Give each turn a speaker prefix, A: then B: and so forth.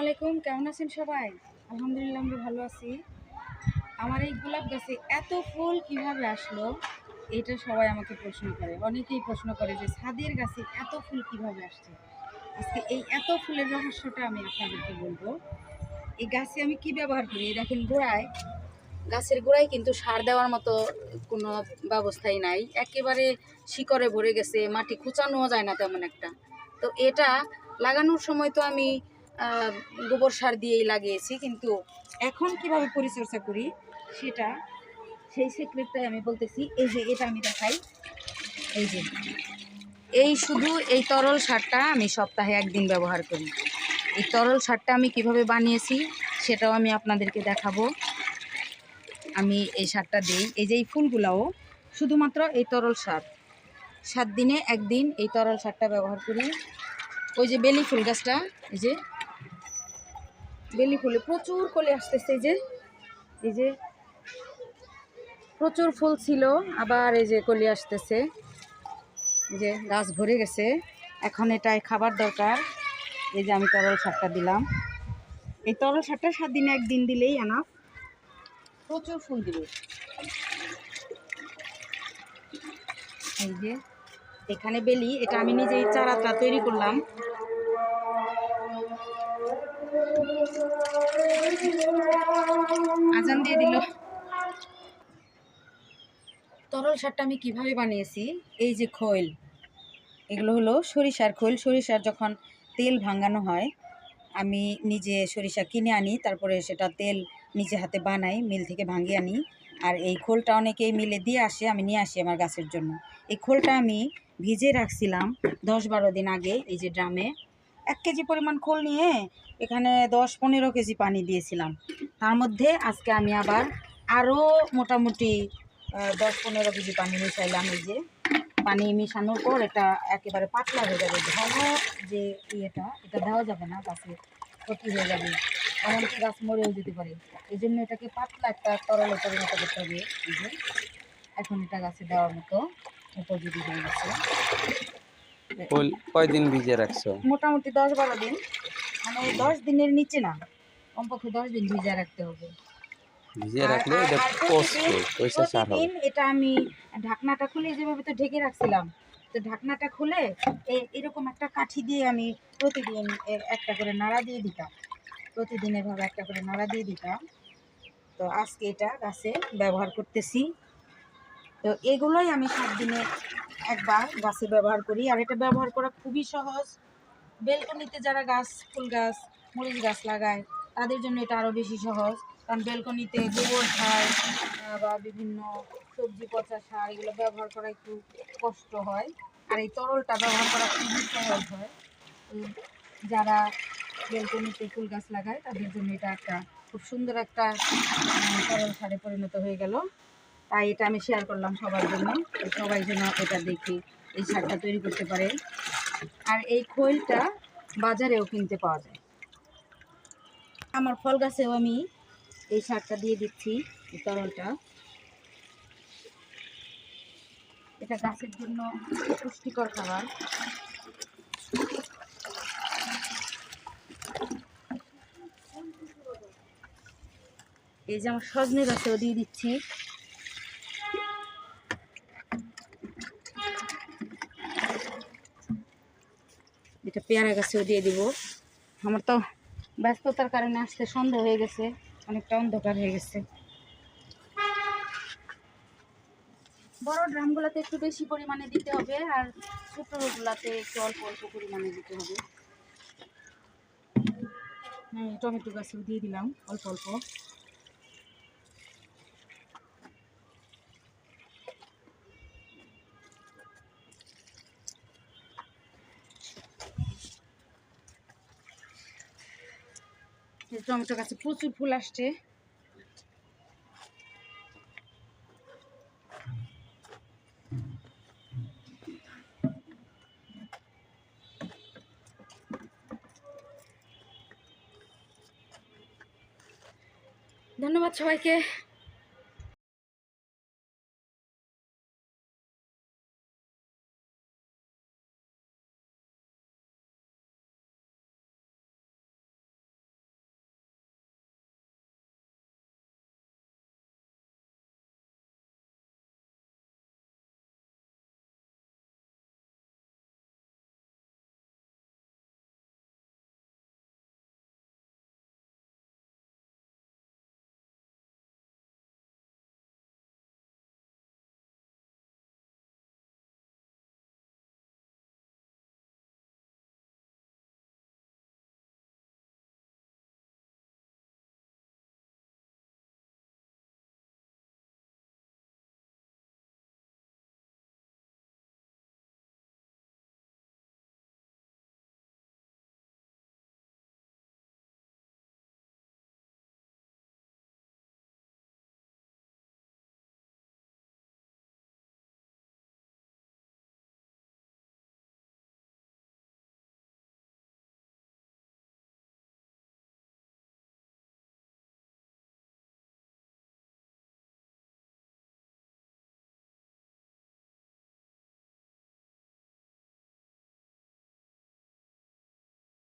A: আলাইকুম, কেমন আছেন সবাই? আলহামদুলিল্লাহ আমরা ভালো আছি। আমার এই গোলাপ গাছে এত ফুল কীভাবে আসলো, এটা সবাই আমাকে প্রশ্ন করে। অনেকেই প্রশ্ন করে যে ছাদের গাছে এত ফুল কীভাবে আসছে? আজকে এই এত ফুলের রহস্যটা আমি আপনাদেরকে বলব। এই গাছে আমি কি ব্যবহার করি? দেখেন গোড়ায়, গাছের গোড়ায় কিন্তু সার দেওয়ার মতো কোনো ব্যবস্থাই নাই। একেবারে শিকড়ে ভরে গেছে, মাটি খুঁচানোও যায় না তেমন একটা। তো এটা লাগানোর সময় তো আমি গোবর সার দিয়েই লাগিয়েছি, কিন্তু এখন কীভাবে পরিচর্যা করি সেটা, সেই সিক্রেটটাই আমি বলতেছি। এই যে এটা আমি দেখাই। এই যে, এই শুধু এই তরল সারটা আমি সপ্তাহে একদিন ব্যবহার করি। এই তরল সারটা আমি কীভাবে বানিয়েছি সেটাও আমি আপনাদেরকে দেখাবো। আমি এই সারটা দিই। এই যে এই ফুলগুলাও শুধুমাত্র এই তরল সার। সাত দিনে একদিন এই তরল সারটা ব্যবহার করি। ওই যে বেলি ফুল গাছটা, এই যে বেলি ফুলে প্রচুর কলে আসতেছে এই যে এই যে প্রচুর ফুল ছিল, আবার এই যে কলি আসতেছে। এই যে গাছ ভরে গেছে। এখন এটাই খাবার দরকার। এই যে আমি তরল সারটা দিলাম। এই তরল সারটা সাত দিনে একদিন দিলেই আনা প্রচুর ফুল দিবে। এই যে এখানে বেলি, এটা আমি নিজেই চারাটা তৈরি করলাম। আজান দিয়ে দিল। তরল সারটা আমি কীভাবে বানিয়েছি? এই যে খৈল, এগুলো হলো সরিষার খৈল। সরিষার যখন তেল ভাঙানো হয়, আমি নিজে সরিষা কিনে আনি, তারপরে সেটা তেল নিজে হাতে বানাই, মিল থেকে ভাঙিয়ে আনি। আর এই খোলটা অনেকেই মিলে দিয়ে আসে, আমি নিয়ে আসি আমার গাছের জন্য। এই খোলটা আমি ভিজে রাখছিলাম দশ বারো দিন আগে, এই যে ড্রামে। এক কেজি পরিমাণ খোল নিয়ে এখানে দশ পনেরো কেজি পানি দিয়েছিলাম। তার মধ্যে আজকে আমি আবার আরও মোটামুটি দশ পনেরো কেজি পানি মিশাইলাম। এই যে পানি মিশানোর পর এটা একেবারে পাতলা হয়ে যাবে। ঘন যে ইয়েটা, এটা দেওয়া যাবে না, গাছে ক্ষতি হয়ে যাবে। এমনকি গাছ মরেও যেতে পারে। এই জন্য এটাকে পাতলা একটা তরলে পরিণত করতে হবে। এখন এটা গাছে দেওয়ার মতো উপযোগী হয়ে গেছে।
B: কয়দিন ভিজে রাখছো?
A: মোটামুটি দশ বারো দিন। মানে দশ দিনের নিচে না কমপক্ষে দশ দিন ভিজা রাখতে হবে।
B: ভিজে রাখলে এটা পচবে পয়সা সার হবে।
A: এটা আমি ঢাকনাটা খুলে যেভাবে তো ঢেকে রাখছিলাম তো ঢাকনাটা খুলে এ- এরকম একটা কাঠি দিয়ে আমি প্রতিদিন একটা করে নাড়া দিয়ে দিতাম। প্রতিদিন এভাবে একটা করে নাড়া দিয়ে দিতাম। তো আজকে এটা গাছে ব্যবহার করতেছি। তো এগুলোই আমি সাত দিনে একবার গাছে ব্যবহার করি। আর এটা ব্যবহার করা খুবই সহজ। বেলকনিতে যারা গাছ, ফুল গাছ, মরিচ গাছ লাগায়, তাদের জন্য এটা আরও বেশি সহজ। কারণ বেলকনিতে গোবর সার বা বিভিন্ন সবজি, পচা সার এগুলো ব্যবহার করা একটু কষ্ট হয়। আর এই তরলটা ব্যবহার করা খুবই সহজ হয়। যারা বেলকনিতে ফুল গাছ লাগায়, তাদের জন্য এটা একটা খুব সুন্দর একটা তরল সারে পরিণত হয়ে গেল। তাই এটা আমি শেয়ার করলাম সবার জন্য সবাই যেন এটা দেখে এই সারটা তৈরি করতে পারে। আর এই খৈলটা বাজারেও কিনতে পাওয়া যায়। আমার ফল গাছেও আমি এই সারটা দিয়ে দিচ্ছি তরলটা। এটা গাছের জন্য পুষ্টিকর খাবার। এই যে আমার সজনে গাছেও দিয়ে দিচ্ছি। এটা পেয়ারা গাছেও দিয়ে দিব। আমার তো ব্যস্ততার কারণে আসতে সন্ধ্যা হয়ে গেছে, অনেকটা অন্ধকার হয়ে গেছে। বড় ড্রামগুলোতে একটু বেশি পরিমাণে দিতে হবে আর ছোটগুলাতে একটু অল্প অল্প পরিমাণে দিতে হবে। হ্যাঁ টমেটো গাছেও দিয়ে দিলাম, অল্প অল্প। টমেটো গাছে প্রচুর ফুল আসছে। ধন্যবাদ সবাইকে।